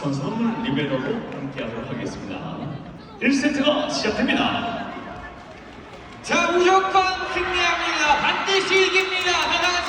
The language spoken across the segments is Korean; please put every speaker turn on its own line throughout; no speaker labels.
선수는 리베로로 함께하도록 하겠습니다. 1세트가 시작됩니다.
자, 무조건 승리합니다. 반드시 이깁니다. 하나,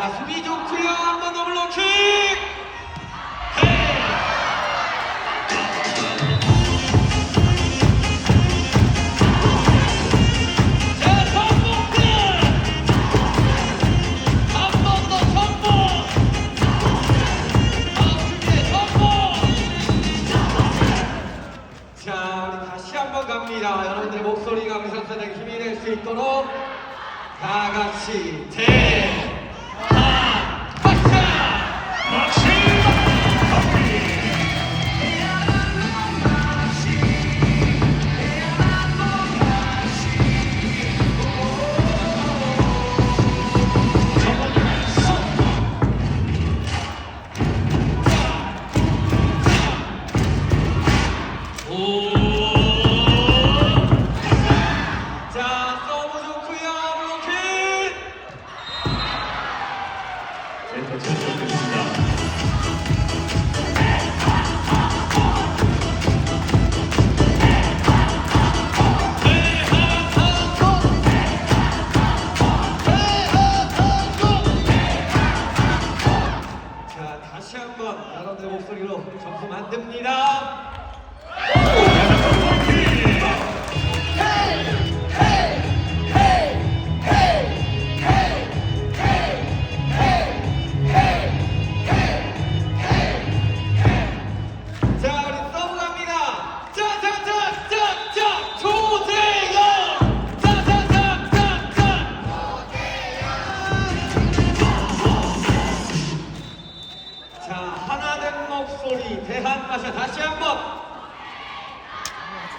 자, 수비 좋고요. 한번 더블로킥. 주시기 바랍니다. 여러분들 목소리가 의상사장 힘이 될 수 있도록 다 같이 대.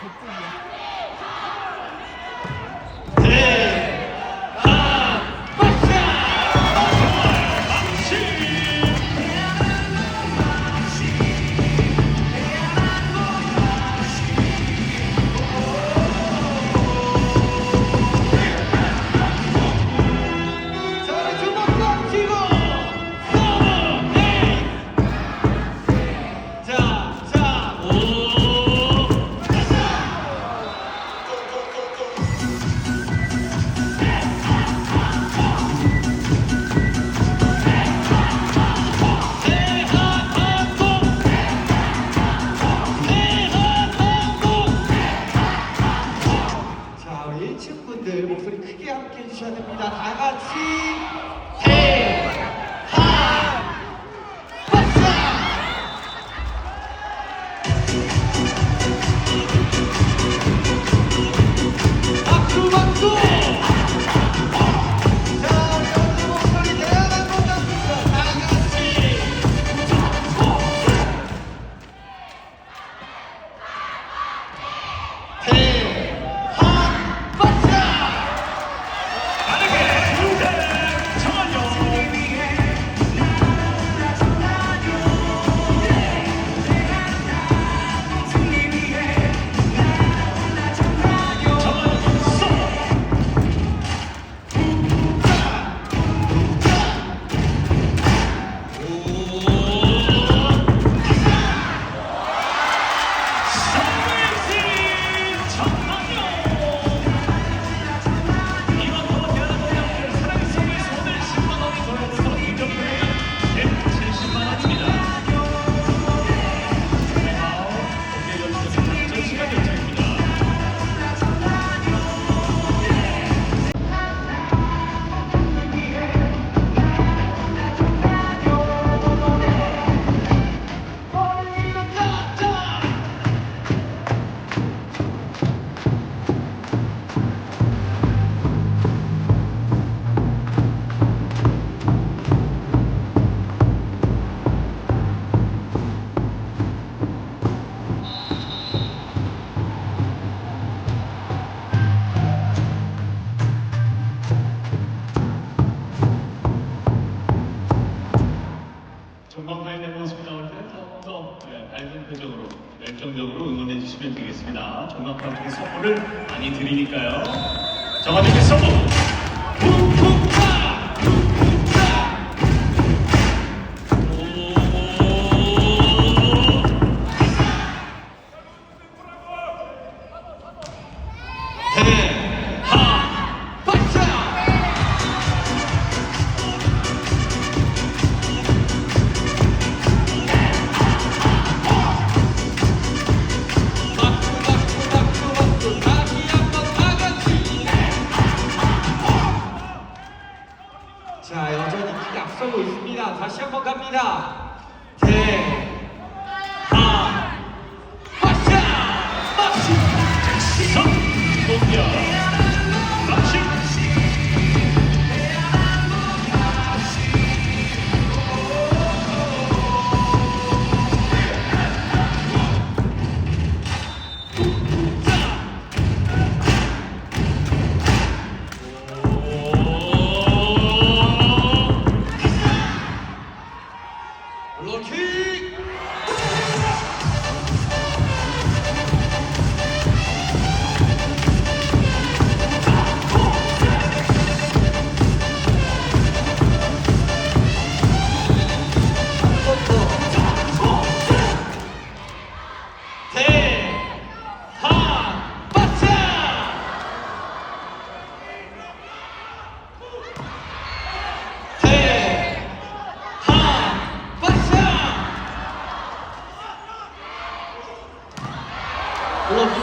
백종이야. soul.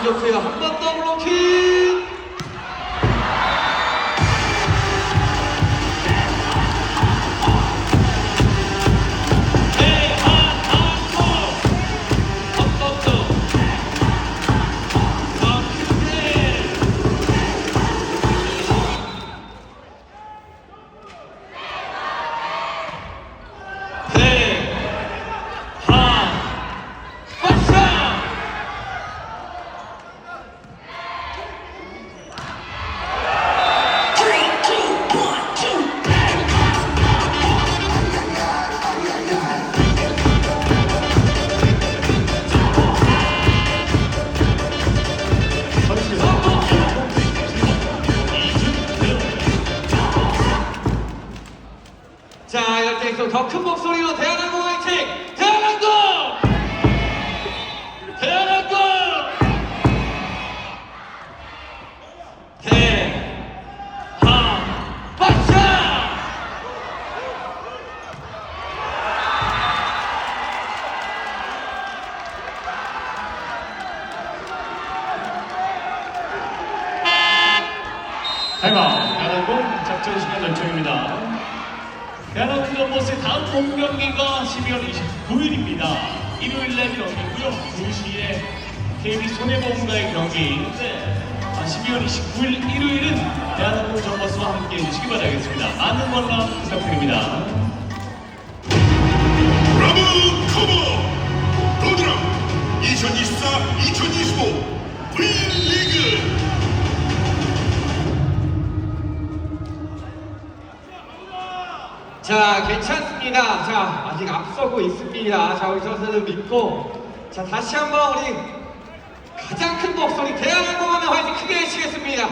좋고요 한번 더 블로킹 때일수록 더큰 목소리로 대한항공 화이팅! 대한항공! 대한항공! 대하 박사!
타임아웃 대한항공 작전 시간 연초입니다. 전버스의 다음 홈 경기가 12월 29일입니다. 일요일 날 경기고요. 2시에 KB 손해보험과의 경기인데 12월 29일 일요일은 대한항공 전버스와 함께 해주시기 바라겠습니다. 많은 관람 부탁드립니다.
브라보 커버 로드랑 2024-2025 V리그
자, 괜찮습니다. 자, 아직 앞서고 있습니다. 자, 우리 선수들 믿고. 자, 다시 한번 우리 가장 큰 목소리 대한항공 하면 화이팅 크게 해주시겠습니다.